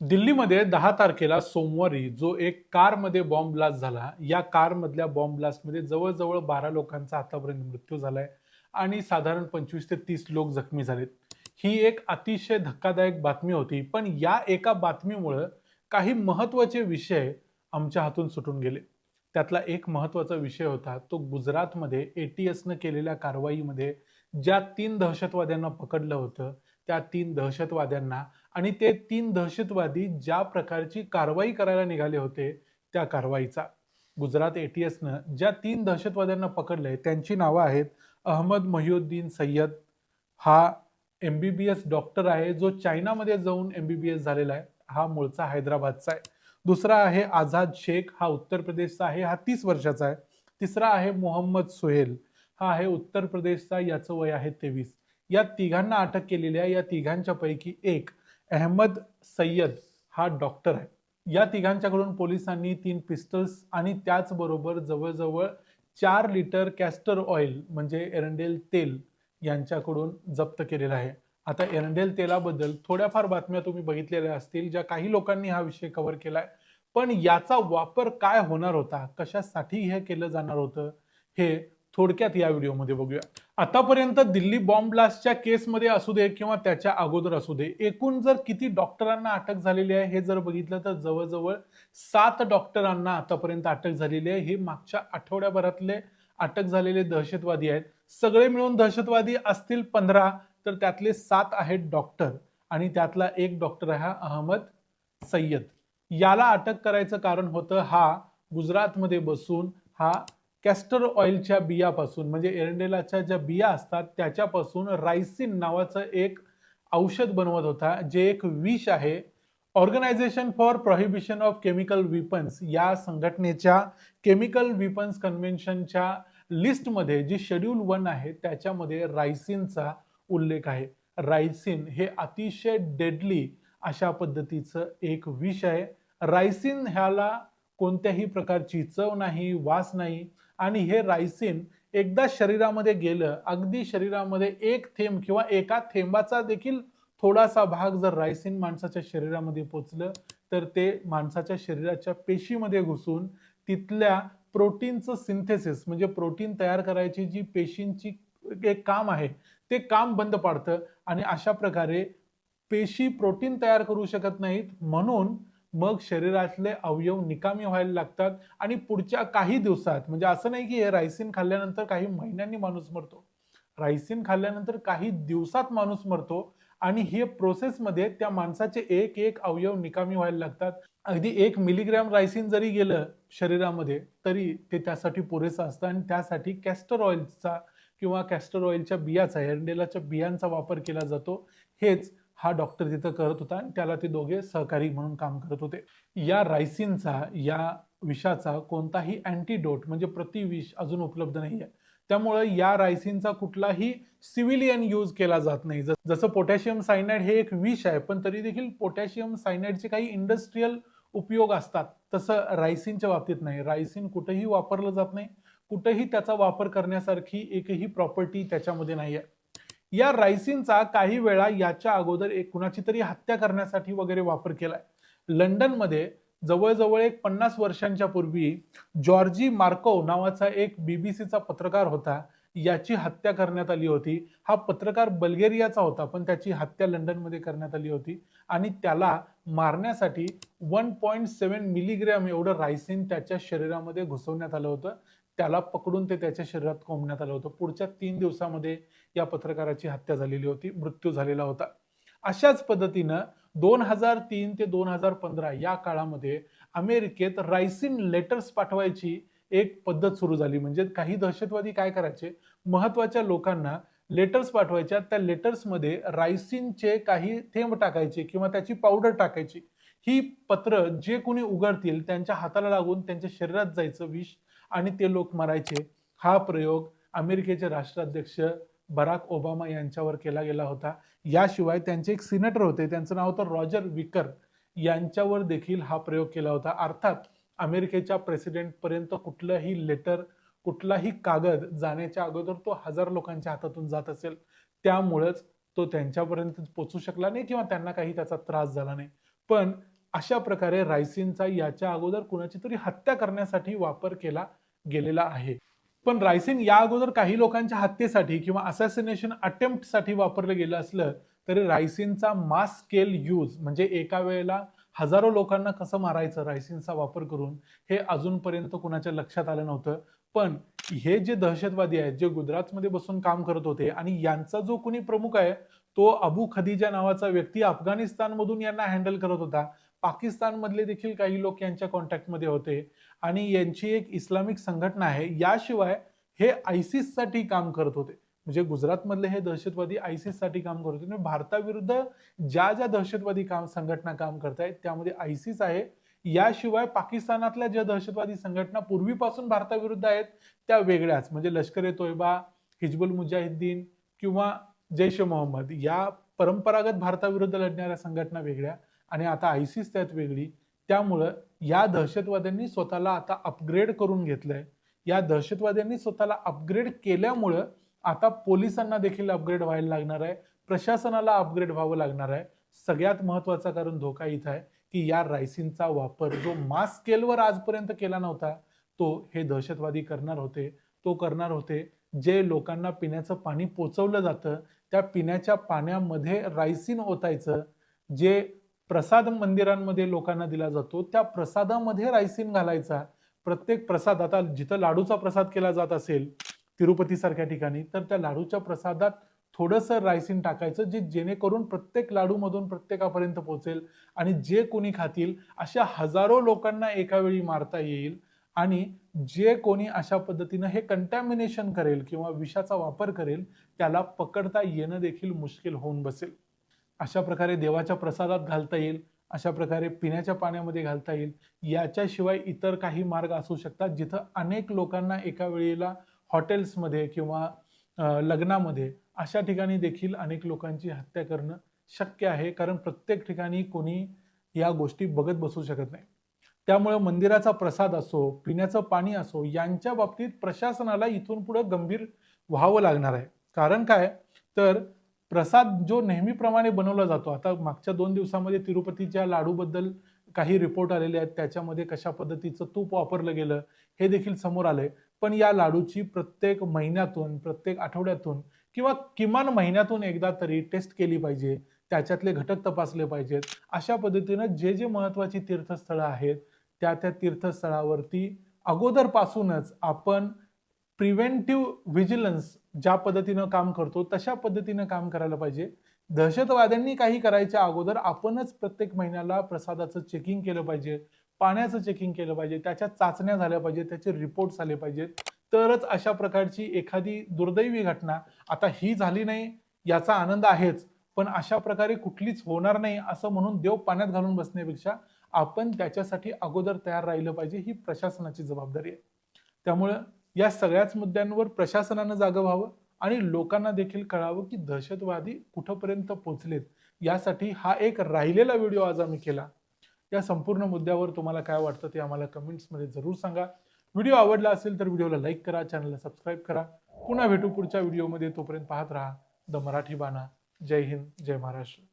दिल्लीमध्ये दहा तारखेला सोमवारी जो एक कारमध्ये बॉम्ब ब्लास्ट झाला या कारमधल्या बॉम्ब ब्लास्टमध्ये जवळजवळ बारा लोकांचा आतापर्यंत मृत्यू झालाय आणि साधारण पंचवीस ते तीस लोक जखमी झालेत. ही एक अतिशय धक्कादायक बातमी होती पण या एका बातमीमुळं काही महत्त्वाचे विषय आमच्या हातून सुटून गेले. त्यातला एक महत्त्वाचा विषय होता तो गुजरातमध्ये ए टी एसनं केलेल्या कारवाईमध्ये ज्या तीन दहशतवाद्यांना पकडलं होतं त्या तीन दहशतवाद्यांना आणि ते तीन दहशतवादी ज्या प्रकारची कारवाई करायला निघाले होते त्या कारवाईचा. गुजरात एटीएसनं ज्या तीन दहशतवाद्यांना पकडलंय त्यांची नावं आहेत अहमद महिउद्दीन सय्यद. हा M B B S doctor आहे जो चायनामध्ये जाऊन एम बी बी एस झालेला आहे. हा मूळचा हैदराबादचा आहे. दुसरा आहे आझाद शेख हा उत्तर प्रदेशचा आहे हा तीस वर्षाचा आहे. तिसरा आहे मोहम्मद सोहेल हा आहे उत्तर प्रदेशचा याचं वय आहे तेवीस. या तिघांना अटक केलेल्या या तिघांच्या पैकी एक अहमद सय्यद हा डॉक्टर आहे. या तिघांच्याकडून पोलिसांनी तीन पिस्टल्स आणि त्याचबरोबर जवळजवळ चार लिटर कॅस्टर ऑइल म्हणजे एरंडेल तेल यांच्याकडून जप्त केलेलं आहे. आता एरंडेल तेलाबद्दल थोड्याफार बातम्या तुम्ही बघितलेल्या असतील ज्या काही लोकांनी हा विषय कव्हर केलाय. पण याचा वापर काय होणार होता? कशासाठी हे केलं जाणार होतं? हे थोडक्यात या व्हिडिओमध्ये बघूया. आतापर्यंत दिल्ली बॉम्ब ब्लास्टच्या केसमध्ये असू दे किंवा त्याच्या अगोदर असू दे एकूण जर किती डॉक्टरांना अटक झालेली आहे हे जर बघितलं तर जवळजवळ सात डॉक्टरांना आतापर्यंत अटक झालेली आहे. हे मागच्या आठवड्याभरातले अटक झालेले दहशतवादी आहेत. सगळे मिळून दहशतवादी असतील पंधरा तर त्यातले सात आहेत डॉक्टर आणि त्यातला एक डॉक्टर आहे हा अहमद सय्यद. याला अटक करायचं कारण होतं हा गुजरातमध्ये बसून हा कॅस्टर ऑइलच्या बियापासून म्हणजे एरंडेलाच्या ज्या बिया असतात त्याच्यापासून रायसिन नावाचं एक औषध बनवत होता जे एक विष आहे. Organization for prohibition of chemical weapons या संघटनेच्या केमिकल विपन्स कन्व्हेन्शनच्या लिस्टमध्ये जी शेड्यूल वन आहे त्याच्यामध्ये रायसिनचा उल्लेख आहे. रायसिन हे अतिशय डेडली अशा पद्धतीचं एक विष आहे. रायसिन ह्याला कोणत्याही प्रकारची चव नाही वास नाही आणि हे रायसिन एकदा शरीरामध्ये गेलं अगदी शरीरामध्ये एक थेंब किंवा एका थेंबाचा देखील थोडासा भाग जर रायसिन माणसाच्या शरीरामध्ये पोचलं तर ते माणसाच्या शरीराच्या पेशीमध्ये घुसून तिथल्या प्रोटीनचं सिंथेसिस म्हणजे प्रोटीन तयार करायची जी पेशींची एक काम आहे ते काम बंद पाडतं आणि अशा प्रकारे पेशी प्रोटीन तयार करू शकत नाहीत. म्हणून मग शरीरातले अवयव निकामी व्हायला लागतात आणि पुढच्या काही दिवसात म्हणजे असं नाही की हे रायसिन खाल्ल्यानंतर काही महिन्यांनी माणूस मरतो. रायसिन खाल्ल्यानंतर काही दिवसात माणूस मरतो आणि हे प्रोसेसमध्ये त्या माणसाचे एक एक अवयव निकामी व्हायला लागतात. अगदी एक मिलीग्रॅम रायसिन जरी गेलं शरीरामध्ये तरी ते त्यासाठी पुरेसं असतं आणि त्यासाठी कॅस्टर ऑइलचा किंवा कॅस्टर ऑइलच्या बियाचा एरंडेलाच्या बियांचा वापर केला जातो. हेच हा डॉक्टर तिथं करत होता आणि त्याला ते दोघे सहकारी म्हणून काम करत होते. या रायसिनचा या विषाचा कोणताही अँटीडोट म्हणजे प्रतिविष अजून उपलब्ध नाही आहे त्यामुळे या रायसिनचा कुठलाही सिव्हिलियन यूज केला जात नाही. जसं पोटॅशियम सायनाइड हे एक विष आहे पण तरी देखील पोटॅशियम सायनाइडचे काही इंडस्ट्रीयल उपयोग असतात. तसं रायसिनच्या बाबतीत नाही. रायसिन कुठेही वापरलं जात नाही. कुठेही त्याचा वापर करण्यासारखी एकही प्रॉपर्टी त्याच्यामध्ये नाही आहे या रायसिनचा काही वेळा याच्या अगोदर एक कुणाची तरी हत्या करण्यासाठी वगैरे वापर केलाय. लंडनमध्ये जवळजवळ एक पन्नास वर्षांच्या पूर्वी जॉर्जी मार्को नावाचा एक बीबीसीचा पत्रकार होता. याची हत्या करण्यात आली होती. हा पत्रकार बल्गेरियाचा होता पण त्याची हत्या लंडनमध्ये करण्यात आली होती. आणि त्याला मारण्यासाठी वन पॉईंट सेवन मिलीग्रॅम एवढं रायसिन त्याच्या शरीरामध्ये घुसवण्यात आलं होतं. त्याला पकडून ते त्याच्या शरीरात कोंबण्यात आलं होतं. पुढच्या तीन दिवसामध्ये या पत्रकाराची हत्या झालेली होती. मृत्यू झालेला होता. अशाच पद्धतीनं दोन हजार तीन ते दोन हजार पंधरा या काळामध्ये अमेरिकेत रायसिन लेटर्स पाठवायची एक पद्धत सुरू झाली. म्हणजे काही दहशतवादी काय करायचे? महत्त्वाच्या लोकांना लेटर्स पाठवायच्या. त्या लेटर्समध्ये रायसिनचे काही थेंब टाकायचे किंवा त्याची पावडर टाकायची. ही पत्र जे कोणी उघडतील त्यांच्या हाताला लागून त्यांच्या शरीरात जायचं विष आणि ते लोक मरायचे. हा प्रयोग अमेरिकेचे राष्ट्राध्यक्ष बराक ओबामा यांच्यावर केला गेला होता. याशिवाय त्यांचे एक सिनेटर होते. त्यांचं नाव होतं रॉजर विकर. यांच्यावर देखील हा प्रयोग केला होता. अर्थात अमेरिकेच्या प्रेसिडेंटपर्यंत कुठलंही लेटर कुठलाही कागद जाण्याच्या अगोदर तो हजार लोकांच्या हातातून जात असेल. त्यामुळंच तो त्यांच्यापर्यंत पोचू शकला नाही किंवा त्यांना काही त्याचा त्रास झाला नाही. पण अशा प्रकारे रायसीनचा याच्या अगोदर कुणाची तरी हत्या करण्यासाठी वापर केला गेलेला आहे. पण रायसिन या अगोदर काही लोकांच्या हत्येसाठी किंवा असॅसिनेशन अटेम्प्टसाठी वापरलं गेलं असलं तरी रायसिनचा मास स्केल यूज म्हणजे एका वेळेला हजारो लोकांना कसं मारायचं रायसिनचा वापर करून हे अजूनपर्यंत कुणाच्या लक्षात आलं नव्हतं. पण हे जे दहशतवादी आहेत जे गुजरातमध्ये बसून काम करत होते आणि यांचा जो कोणी प्रमुख आहे तो अबू खदिजा नावाचा व्यक्ती अफगाणिस्तानमधून यांना हँडल करत होता. पाकिस्तानमधले देखील काही लोक यांच्या कॉन्टॅक्टमध्ये होते आणि यांची एक इस्लामिक संघटना आहे. याशिवाय हे आयसिससाठी काम करत होते. म्हणजे गुजरातमधले हे दहशतवादी आयसिससाठी काम करत होते. भारताविरुद्ध ज्या ज्या दहशतवादी काम संघटना काम करत आहेत त्यामध्ये आयसीस आहे. याशिवाय पाकिस्तानातल्या ज्या दहशतवादी संघटना पूर्वीपासून भारताविरुद्ध आहेत त्या वेगळ्याच. म्हणजे लष्कर ए तोयबा हिजबुल मुजाहिद्दीन किंवा जैश ए मोहम्मद या परंपरागत भारताविरुद्ध लढणाऱ्या संघटना वेगळ्या आणि आता आयसीस त्यात वेगळी. त्यामुळं या दहशतवाद्यांनी स्वतःला आता अपग्रेड करून घेतलंय. या दहशतवाद्यांनी स्वतःला अपग्रेड केल्यामुळं आता पोलिसांना देखील अपग्रेड व्हायला लागणार आहे. प्रशासनाला अपग्रेड व्हावं लागणार आहे. सगळ्यात महत्त्वाचा कारण धोका इथं आहे की या रायसिनचा वापर जो मास स्केलवर आजपर्यंत केला नव्हता तो हे दहशतवादी करणार होते तो करणार होते. जे लोकांना पिण्याचं पाणी पोचवलं जातं त्या पिण्याच्या पाण्यामध्ये रायसिन ओतायचं जे प्रसाद मंदिरांमध्ये लोकांना दिला जातो त्या प्रसादामध्ये रायसिन घालायचा. प्रत्येक प्रसाद आता जिथं लाडूचा प्रसाद केला जात असेल तिरुपतीसारख्या ठिकाणी तर त्या लाडूच्या प्रसादात थोडंसं रायसिन टाकायचं जे जेणेकरून प्रत्येक लाडूमधून प्रत्येकापर्यंत पोहोचेल आणि जे कोणी खातील अशा हजारो लोकांना एका वेळी मारता येईल आणि जे कोणी अशा पद्धतीनं हे कंटॅमिनेशन करेल किंवा विषाचा वापर करेल त्याला पकडता येणं देखील मुश्किल होऊन बसेल. अशा प्रकारे देवाच्या प्रसादात घालता येईल अशा प्रकारे पिण्याच्या पाण्यामध्ये घालता येईल. याच्याशिवाय इतर काही मार्ग असू शकतात जिथं अनेक लोकांना एका वेळेला हॉटेल्समध्ये किंवा लग्नामध्ये अशा ठिकाणी देखील अनेक लोकांची हत्या करणं शक्य आहे. कारण प्रत्येक ठिकाणी कोणी या गोष्टी बघत बसू शकत नाही. त्यामुळे मंदिराचा प्रसाद असो पिण्याचं पाणी असो यांच्या बाबतीत प्रशासनाला इथून पुढे गंभीर व्हावं लागणार आहे. कारण काय? तर प्रसाद जो नेहमीप्रमाणे बनवला जातो. आता मागच्या दोन दिवसामध्ये तिरुपतीच्या लाडूबद्दल काही रिपोर्ट आलेले आहेत. त्याच्यामध्ये कशा पद्धतीचं तूप वापरलं गेलं हे देखील समोर आलंय. पण या लाडूची प्रत्येक महिन्यातून प्रत्येक आठवड्यातून किंवा किमान महिन्यातून एकदा तरी टेस्ट केली पाहिजे त्याच्यातले घटक तपासले पाहिजेत. अशा पद्धतीनं जे जे महत्वाची तीर्थस्थळं आहेत त्या त्या तीर्थस्थळावरती अगोदरपासूनच आपण प्रिव्हेंटिव्ह व्हिजिलन्स ज्या पद्धतीनं काम करतो तशा पद्धतीनं काम करायला पाहिजे. दहशतवाद्यांनी काही करायच्या अगोदर आपणच प्रत्येक महिन्याला प्रसादाचं चेकिंग केलं पाहिजे. पाण्याचं चेकिंग केलं पाहिजे त्याच्या चाचण्या झाल्या पाहिजेत त्याचे रिपोर्ट्स झाले पाहिजेत. तरच अशा प्रकारची एखादी दुर्दैवी घटना आता ही झाली नाही याचा आनंद आहेच. पण अशा प्रकारे कुठलीच होणार नाही असं म्हणून देव पाण्यात घालून बसण्यापेक्षा आपण त्याच्यासाठी अगोदर तयार राहिलं पाहिजे ही प्रशासनाची जबाबदारी आहे. त्यामुळं या सगळ्याच मुद्द्यांवर प्रशासनानं जागं व्हावं आणि लोकांना देखील कळावं की दहशतवादी कुठंपर्यंत पोचलेत. यासाठी हा एक राहिलेला व्हिडिओ आज आम्ही केला. या संपूर्ण मुद्द्यावर तुम्हाला काय वाटतं ते आम्हाला कमेंट्समध्ये जरूर सांगा. व्हिडिओ आवडला असेल तर व्हिडिओला लाईक करा चॅनलला सबस्क्राईब करा. पुन्हा भेटू पुढच्या व्हिडिओमध्ये. तोपर्यंत पाहत राहा द मराठी बाणा. जय हिंद जय महाराष्ट्र.